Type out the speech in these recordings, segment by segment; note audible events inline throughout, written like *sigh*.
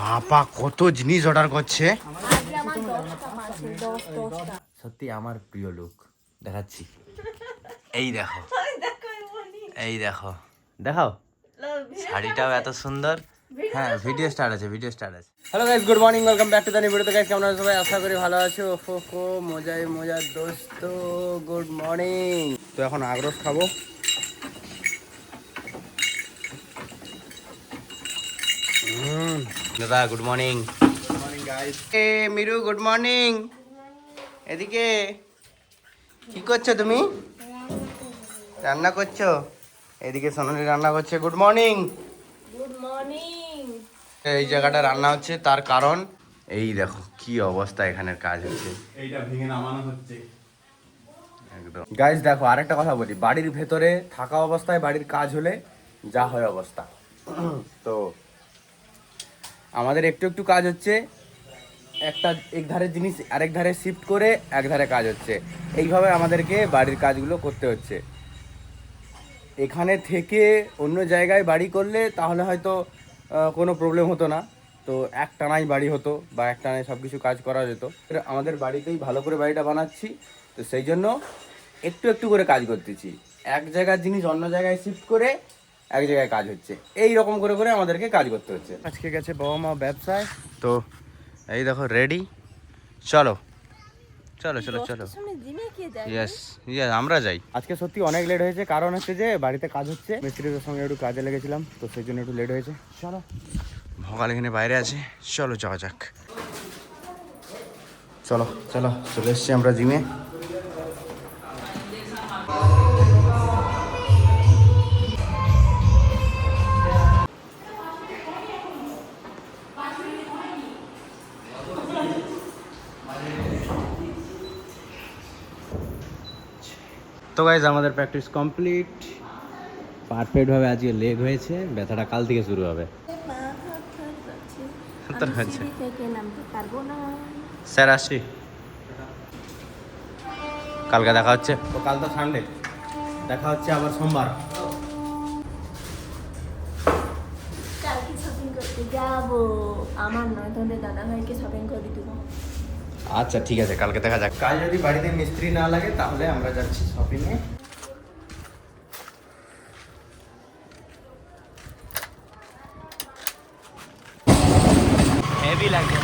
বাবা কত জিনিস অর্ডার করছে। সত্যি আমার প্রিয় লোক দেখাচ্ছি। এই দেখো। এই দেখো। দেখাও। শাড়িটাও এত সুন্দর। হ্যাঁ ভিডিও স্টার্ট আছে ভিডিও স্টার্ট আছে। Hello guys good morning welcome back to the new video guys কেমন আছো সবাই? আশা করি ভালো আছো। ফো ফো মজাই মজার দোস্ত গুড মর্নিং তো এখন আগ্রস খাব। হুম, দাদা গুড মর্নিং মর্নিং গাইস এ মিরু গুড মর্নিং এদিকে কি করছ তুমি? রান্না করছ? এদিকে সোনালি রান্না করছে গুড মর্নিং গুড মর্নিং এই জায়গাটা রান্না হচ্ছে তার কারণ? এই দেখো কি অবস্থা এখানের কাজ হচ্ছে। এইটা ভেঙে নামানো হচ্ছে। একদম। গাইজ দেখো আরেকটা কথা বলি বাড়ির ভেতরে থাকা অবস্থায় বাড়ির কাজ হলে যা হয় অবস্থা। তো আমাদের একটু একটু কাজ হচ্ছে। একটা এক ধারের জিনিস আরেক ধারে শিফট করে এক ধারে কাজ হচ্ছে। এইভাবে আমাদেরকে বাড়ির কাজগুলো করতে হচ্ছে। এখানে থেকে অন্য জায়গায় বাড়ি করলে তাহলে হয়তো কোনো প্রবলেম হতো না। তো এক টানাই বাড়ি হতো বা এক টানায় সব কিছু কাজ করা যেত। আমাদের বাড়িতেই ভালো করে বাড়িটা বানাচ্ছি। তো সেই জন্য একটু একটু করে কাজ করতেছি। এক জায়গার জিনিস অন্য জায়গায় শিফট করে এক জায়গায় কাজ হচ্ছে। এই রকম করে করে আমাদেরকে কাজ করতে হচ্ছে। আজকে গেছে বাবা মা ব্যবসায়। তো এই দেখো রেডি চলো। চলো চলো চলো। ইয়েস ইয়েস আমরা যাই। আজকে সত্যি অনেক লেট হয়েছে কারণ হচ্ছে যে বাড়িতে কাজ হচ্ছে। মিস্ত্রিদের সঙ্গে একটু কাজে লেগেছিলাম তো সেই জন্য একটু লেট হয়েছে। চলো। ভোগাল এখানে বাইরে আছে। চলো যাওয়া যাক। চলো চলো চলে এসছি আমরা জিমে। তো গাইজ আমাদের প্র্যাকটিস কমপ্লিট পারফেক্টভাবে আজকে লেগ হয়েছে ব্যথাটা কাল থেকে শুরু হবে। স্যার আসছি। কালকে দেখা হচ্ছে। তো কাল তো সানডে দেখা হচ্ছে আবার সোমবার। কালকে শপিং করতে যাব। আমার নয় তোমাদের দাদা ভাইকে শপিং করে দেবো। আচ্ছা ঠিক আছে কালকে দেখা যাক। কাল যদি বাড়িতে মিস্ত্রি না লাগে তাহলে আমরা যাচ্ছি শপিংয়ে হেভি লাগে।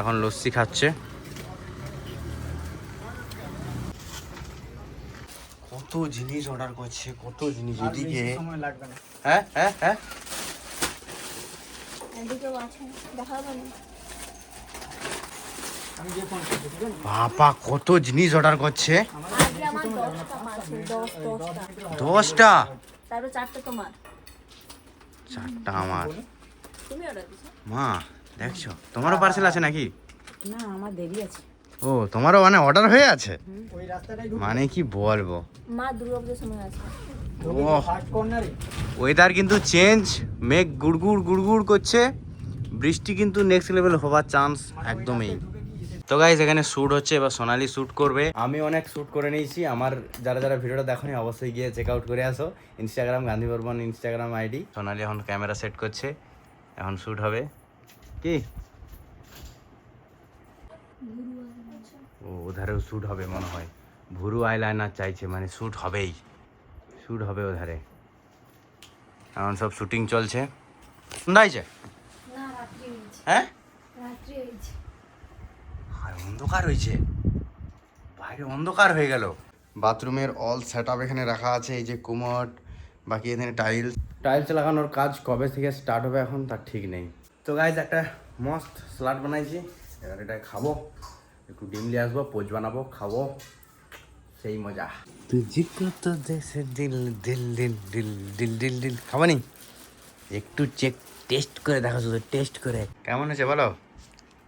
এখন লস্যি খাচ্ছে। কত জিনিস অর্ডার করছে কত জিনিস এদিকে। সময় হ্যাঁ হ্যাঁ হ্যাঁ। এদিকেও আছে দেখাবো না আমি যে ফোন করছি ঠিক আছে বাবা কত জিনিস অর্ডার করছে? দশটা? চারটে আমার। মা দেখছ? তোমারও পার্সেল আছে নাকি? না আমার দেরি আছে। ও তোমারও মানে অর্ডার হয়ে আছে? মানে কি বলব? মা সময় আছে। ওয়েদার কিন্তু চেঞ্জ মেঘ গুড়গুড় গুড়গুড় করছে। বৃষ্টি কিন্তু নেক্সট লেভেল হওয়ার চান্স একদমই। তো গাইজ এখানে শ্যুট হচ্ছে এবার সোনালি শ্যুট করবে। আমি অনেক শ্যুট করে নিয়েছি। আমার যারা যারা ভিডিওটা দেখনি অবশ্যই গিয়ে চেক আউট করে আসো। Instagram Gandhi Barman Instagram ID Sonali এখন ক্যামেরা সেট করছে। এখন শ্যুট হবে। কি? ও ওধারেও শ্যুট হবে মনে হয়। ভুরু আইলাইনার চাইছে মানে শ্যুট হবেই। শ্যুট হবে ওধারে। এখন সব শুটিং চলছে। সন্ধ্যা হয়েছে? না রাত্রি হয়েছে। হ্যাঁ? অন্ধকার হয়েছে। বাইরে অন্ধকার হয়ে গেল। বাথরুমের অল সেট এখানে রাখা আছে এই যে কুমট বাকি এখানে টাইলস টাইলস লাগানোর কাজ কবে থেকে স্টার্ট হবে এখন তার ঠিক নেই। তো গাইজ একটা মস্ত স্লাড বানাইছি। এবার এটা খাব। একটু ডিম নিয়ে আসব পোচ বানাবো খাব। সেই মজা। তুঝিকো তো দেশে দিল দিল দিল দিল দিল দিল দিল। খাবানি? একটু চেক টেস্ট করে দেখো শুধু টেস্ট করে। কেমন হয়েছে বলো?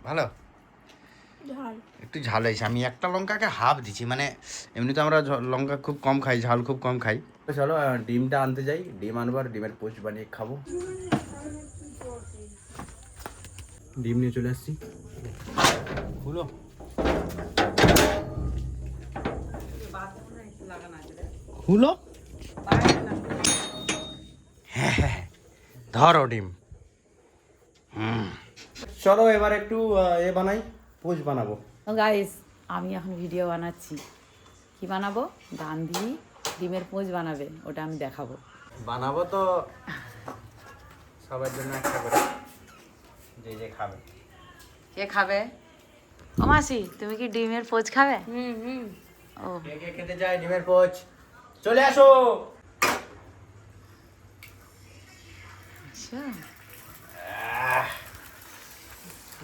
ভালো? একটু ঝাল হয়েছে আমি একটা লঙ্কাকে হাফ দিছি মানে এমনিতে আমরা ঝ- লঙ্কা খুব কম খাই ঝাল খুব কম খাই। চলো ডিমটা আনতে যাই। ডিম আনব আর ডিমের পোস্ট বানিয়ে খাব। ডিম নিয়ে চলে আসছি। খুলো। খুলো? হ্যাঁ হ্যাঁ হ্যাঁ। ধরো ডিম। হুম। চলো এবার একটু এ বানাই। পোজ বানাবো। গাইস আমি এখন ভিডিও বানাচ্ছি। কি বানাবো? গান্ধী ডিমের পোঁজ বানাবে ওটা আমি দেখাবো। বানাবো তো সবার জন্য একটা করে। যে যে খাবে। কে খাবে? ও মাসি তুমি কি ডিমের পোঁজ খাবে? হুম হুম। ও। কে কে খেতে চায় ডিমের পোচ চলে আসো! আচ্ছা।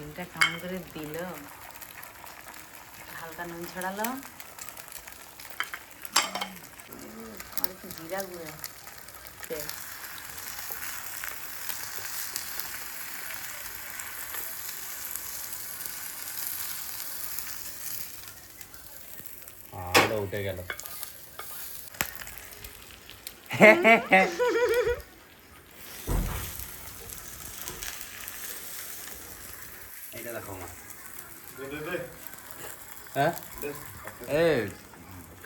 ডিমটা কেমন করে দিল। হালকা নুন ছড়ালো। আর একটু জিরা গুঁড়ো। উঠে গেল *laughs* এটা দেখো মা হ্যাঁ এ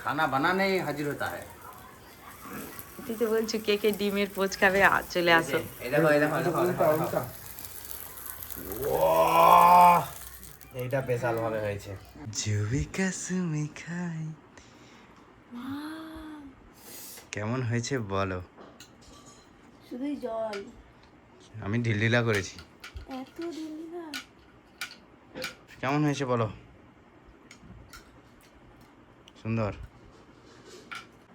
খানা বানানে হাজির হতা है। তুই তো বলছো কে কে ডিমের পোঁজ খাবে চলে আসো! এইটা স্পেশাল ভাবে হয়েছে। জুবি কাসুমি খাই। কেমন হয়েছে বলো। শুধুই জল। আমি ঢিলঢিলা করেছি। এত না কেমন হয়েছে বলো। সুন্দর।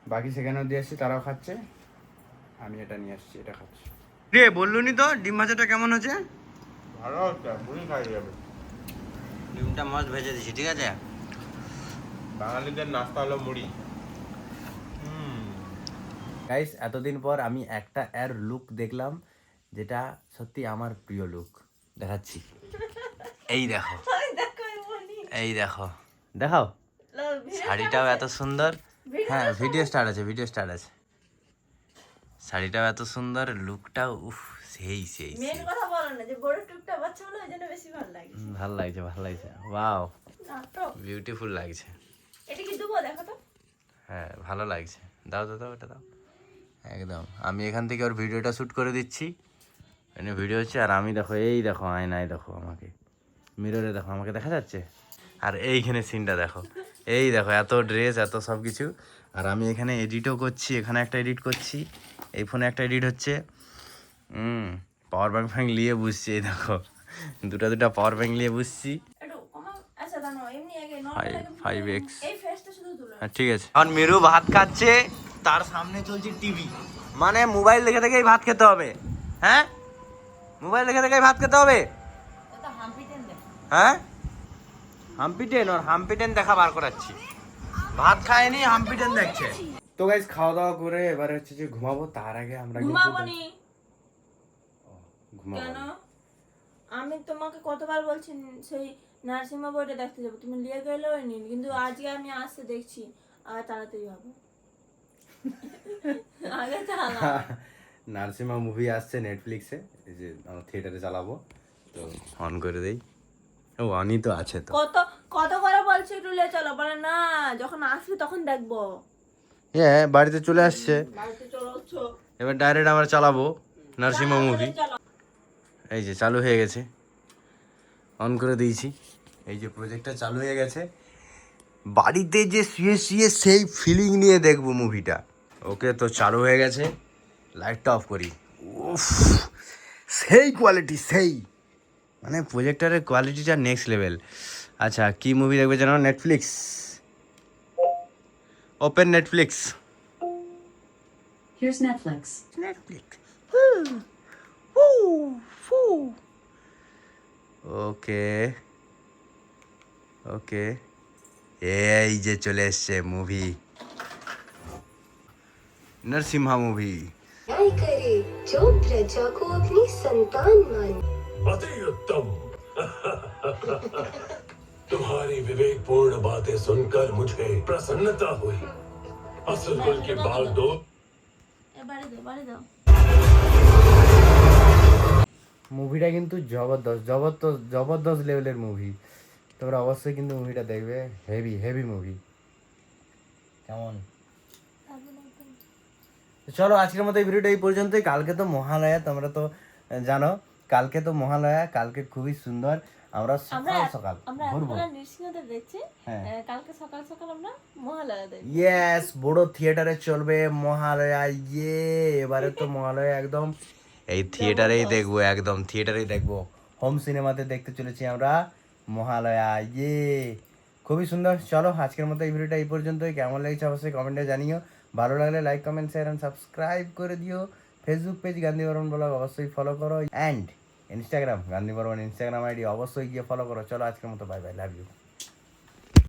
বাকি সেখানেও দিয়ে আসছি তারাও খাচ্ছে। আমি এটা নিয়ে আসছি এটা খাচ্ছি। রে বললুনি তো ডিম ভাজাটা কেমন হয়েছে? ভালো হচ্ছে মুড়ি খাই যাবে। ডিমটা মস্ত ভেজে দিছি ঠিক আছে? বাঙালিদের নাস্তা হলো মুড়ি। হুম। গাইস এতদিন পর আমি একটা এর লুক দেখলাম যেটা সত্যি আমার প্রিয় লুক দেখাচ্ছি। এই দেখো। এই দেখো। দেখাও। শাড়িটাও এত সুন্দর। হ্যাঁ ভিডিও স্টার্ট আছে ভিডিও স্টার্ট আছে। শাড়িটাও এত সুন্দর লুকটাও উফ সেই সেই মেন কথা বলো না যে বড় টুকটা বাচ্চা হলো ওই জন্য বেশি ভালো লাগে। ভালো লাগছে ভালো লাগছে। ওয়াও বিউটিফুল লাগছে। এটা কি দেবো? দেখো তো। হ্যাঁ ভালো লাগছে। দাও দাও দাও এটা দাও। একদম। আমি এখান থেকে ওর ভিডিওটা শ্যুট করে দিচ্ছি। এনে ভিডিও হচ্ছে আর আমি দেখো এই দেখো আয়নায় দেখো আমাকে। মিররে দেখো আমাকে দেখা যাচ্ছে? আর এইখানে সিনটা দেখো। এই দেখো এত ড্রেস এত সব কিছু আর আমি এখানে এডিটও করছি এখানে একটা এডিট করছি। এই ফোনে একটা এডিট হচ্ছে। হুম পাওয়ার ব্যাংক ফ্যাঙ্ক নিয়ে বুঝছি এই দেখো। দুটা দুটা পাওয়ার ব্যাংক নিয়ে বুঝছি তুলো। হ্যাঁ ঠিক আছে। এখন মেরু ভাত খাচ্ছে তার সামনে চলছে টিভি মানে মোবাইল দেখে দেখেই ভাত খেতে হবে। হ্যাঁ? মোবাইল দেখে দেখেই ভাত খেতে হবে। হ্যাঁ? হাম্পিটেন ওর হাম্পিটেন দেখা বার করাচ্ছি। ভাত খায়নি হাম্পিটেন দেখছে। তো গাইজ খাওয়া দাওয়া করে এবার হচ্ছে যে ঘুমাবো তার আগে আমরা ঘুমাবো নি ঘুমাবো কেন? আমি তোমাকে কতবার বলছি সেই নার্সিংহোম বইটা দেখতে যাব। তুমি নিয়ে গেলেও নি কিন্তু আজকে আমি আসতে দেখছি আর তাড়াতাড়ি হবে। *laughs* আগে নার্সিমা মুভি আসছে নেটফ্লিক্সে এই যে আমরা থিয়েটারে চালাবো। তো অন করে দেই। ও অনই তো আছে তো। কত কত করে বলছি একটু লে চলো বলে না যখন আসবে তখন দেখব। হ্যাঁ বাড়িতে চলে আসছে। বাড়িতে চলো হচ্ছো এবার ডাইরেক্ট আমরা চালাবো নার্সিমা মুভি এই যে চালু হয়ে গেছে। অন করে দিয়েছি। এই যে প্রজেক্টটা চালু হয়ে গেছে। বাড়িতে যে শুয়ে শুয়ে সেই ফিলিং নিয়ে দেখব মুভিটা ওকে তো চালু হয়ে গেছে। লাইটটা অফ করি। উফ সেই কোয়ালিটি সেই। মানে প্রজেক্টারের কোয়ালিটিটা নেক্সট লেভেল আচ্ছা কি মুভি দেখবে জানো Netflix open Netflix Here's Netflix. Netflix. Woo. Woo. Woo. Okay okay এই যে চলে এসছে মুভি নরসিম্হা মুভি न्याय करे जो प्रजा को अपनी संतान माने अति उत्तम तुम्हारी विवेकपूर्ण बातें सुनकर मुझे प्रसन्नता हुई असल गुल के बाल दो এবারে দাও বাড়ি দাও মুভিটা কিন্তু জবরদস্ত জবরদস্ত জবরদস্ত লেভেলের মুভি তোমরা অবশ্যই কিন্তু মুভিটা দেখবে হেভি হেভি মুভি কেমন তো চলো আজকের মতো এই ভিডিওটা এই পর্যন্তই কালকে তো মহালয়া তোমরা তো আহ, জানো কালকে তো মহালয়া কালকে খুবই সুন্দর। আমরা সকাল সকাল আমরা ঘুরবো দেখছি। হ্যাঁ। কালকে সকাল সকাল আমরা মহালয়া দেখব। ইয়েস বড় থিয়েটারে চলবে মহালয়া ইয়ে। এবারে তো মহালয়া একদম এই থিয়েটারেই দেখব একদম থিয়েটারেই দেখব। হোম সিনেমাতে দেখতে চলেছি আমরা মহালয়া ইয়ে। খুবই সুন্দর। চলো আজকের মতো এই ভিডিওটা এই পর্যন্তই। কেমন লেগেছে অবশ্যই কমেন্টে জানিও। ভালো লাগলে like comment share and subscribe করে দিও। Facebook page Gandhi Barman blog অবশ্যই ফলো করো। And Instagram Gandhi Barman Instagram ID অবশ্যই গিয়ে ফলো করো। চলো আজকের মতো বাই বাই লাভ ইউ